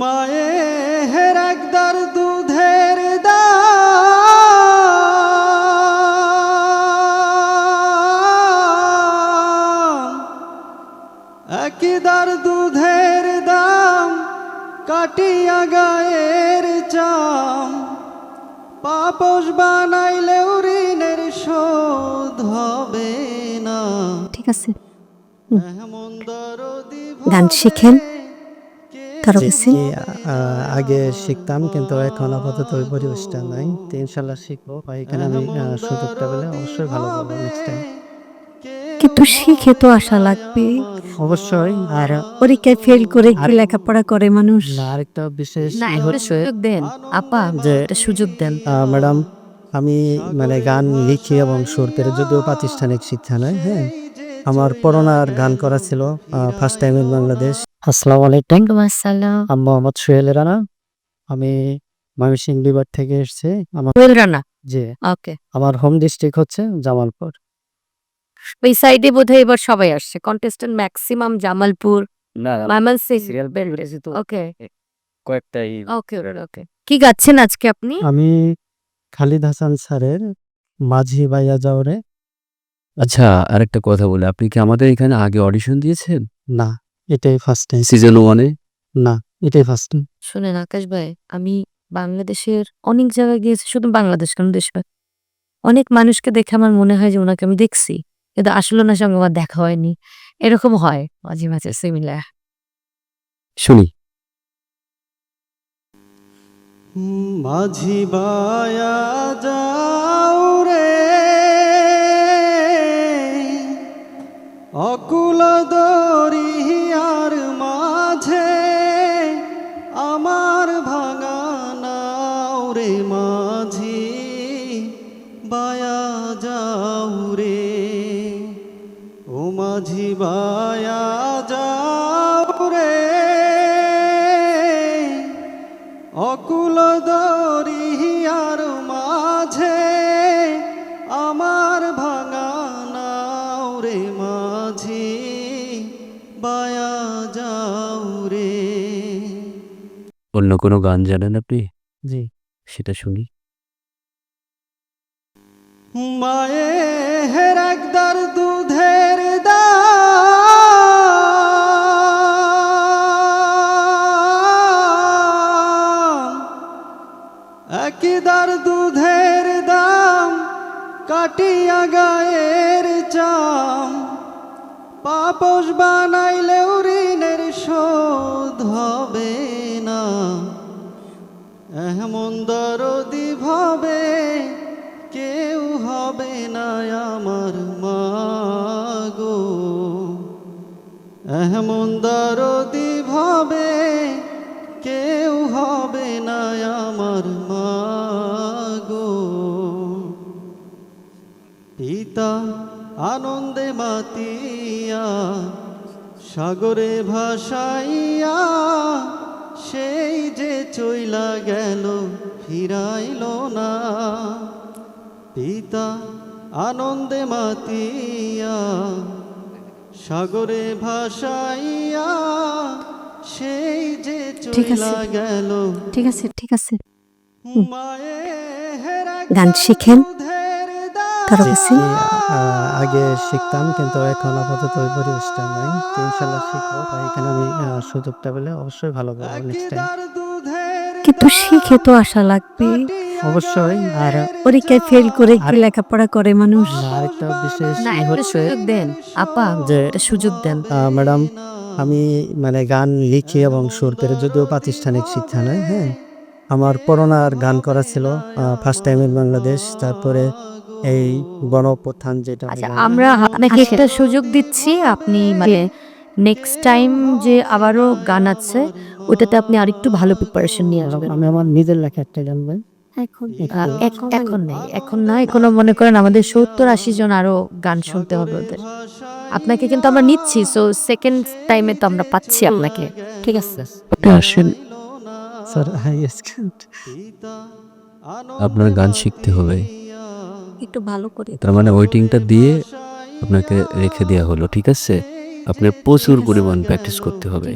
মায়ের একদার দুধের দাম। একদার দুধের দাম কাটিয়া গায়ের চাম। পাপস বানাইলেও ঋণের শোধ হবে না। ঠিক আছে। গান শিখেন। আ- আগে শিখতাম কিন্তু এখন আপাতত ওই পরিবেশটা নাই। তো ইনশাল্লাহ শিখব। বা এখানে আমি সুযোগটা পেলে অবশ্যই ভালো করব নেক্সট টাইম কিন্তু শিখে তো আশা লাগবে। অবশ্যই আর পরীক্ষায় ফেল করে কি লেখাপড়া করে মানুষ? না, আরেকটা বিশেষ হচ্ছে সুযোগ দেন। আপা যে সুযোগ দেন। ম্যাডাম আমি মানে গান লিখি এবং সুর করে যদিও প্রাতিষ্ঠানিক শিক্ষা নয় হ্যাঁ। আমার করোনার গান করা ছিল ফার্স্ট টাইম ইন বাংলাদেশ আসসালামু আলাইকুম। আসসালাম। আমি মোহাম্মদ সোহেল রানা। আমি ময়মনসিংহ বিভাগ থেকে এসেছি। আমার ওয়েল রানা? যে ওকে। আমার হোম ডিস্ট্রিক্ট হচ্ছে জামালপুর। ওই সাইডে বোধহয় এবার সবাই আসছে। কন্টেস্টেন্ট ম্যাক্সিমাম জামালপুর না সিরিয়াল তো। ওকে। কয়েকটাই ওকে ওকে কি গাচ্ছেন আজকে আপনি? আমি খালিদ হাসান স্যারের মাঝি বাইয়া যাওরে। আচ্ছা আরেকটা কথা বলে। আপনি কি আমাদের এখানে আগে অডিশন দিয়েছেন? না। এটাই ফার্স্ট টাইম সিজন ওয়ানে না এটাই ফার্স্ট টাইম শুনেন আকাশ ভাই আমি বাংলাদেশের অনেক জায়গায় গিয়েছি শুধু বাংলাদেশ কেন দেশ ভাই? অনেক মানুষকে দেখে আমার মনে হয় যে ওনাকে আমি দেখছি কিন্তু আসলে ওনার সঙ্গে আমার দেখা হয়নি। এরকম হয় মাঝে মাঝে সিমিলার শুনি। মাঝি বায়া যাও রে অকুল দরিয়ার বায়া যাও রে। ও মাঝি বায়া যাও রে। অকুল দরিয়ার মাঝে আমার ভাঙা নাও রে মাঝি। বায়া যাও রে। অন্য কোনো গান জানেন আপনি? জি। সেটা শুনি। মায়ের একদার দুধের দাম। একদার দুধের দাম, কাটিয়া গায়ের চাম। পাপস বানাইলেও ঋণের শোধ হবে না। এমন দরদি আমার মাগো। এমন দরদি ভাবে কেউ হবে না আমার মাগো। পিতা আনন্দে মাতিয়া, সাগরে ভাসাইয়া, সেই যে চইলা গেল, ফিরাইল না। পিতা আনন্দে মাতিয়া সাগরে ভাসাইয়া সেই যে ঠিক আছে। গেল। ঠিক আছে ঠিক আছে। গান শিখেন। কারও কাছে আগে শিখতাম কিন্তু এখন আপাতত ওই পরিবেশটা নাই। তো ইনশাল্লাহ শিখব। বা এখানে আমি সুযোগটা পেলে অবশ্যই ভালো করব নেক্সট টাইম কিন্তু শিখে তো আশা লাগবে। অবশ্যই আর পরীক্ষায় ফেল করে কি লেখাপড়া করে মানুষ? না, আরেকটা বিশেষ হচ্ছে সুযোগ দেন আপা যে একটা সুযোগ দেন। আহ, ম্যাডাম আমি মানে গান লিখি এবং সুর করে যদিও প্রাতিষ্ঠানিক শিক্ষা নয় হ্যাঁ। আমার করোনার গান করা ছিল ফার্স্ট টাইম ইন বাংলাদেশ তারপরে এই গণপ্রথান যেটা আচ্ছা আমরা আপনাকে একটা সুযোগ দিচ্ছি আপনি মানে নেক্সট টাইম যে আবারও গান আছে ওটাতে আপনি আরেকটু ভালো প্রিপারেশন নিয়ে আসবেন। আমি আমার নিজের লেখা একটা গান। এখন এখন নেই। এখন না এখনও মনে করেন আমাদের সত্তর আশি জন আরও গান শুনতে হবে ওদের। আপনাকে কিন্তু আমরা নিচ্ছি সো সেকেন্ড টাইমে তো আমরা পাচ্ছি আপনাকে। ঠিক আছে? আসেন। স্যার আপনার গান শিখতে হবে। একটু ভালো করে তার মানে ওয়েটিংটা দিয়ে আপনাকে রেখে দেওয়া হলো ঠিক আছে? আপনার প্রচুর পরিমাণ প্র্যাকটিস করতে হবে।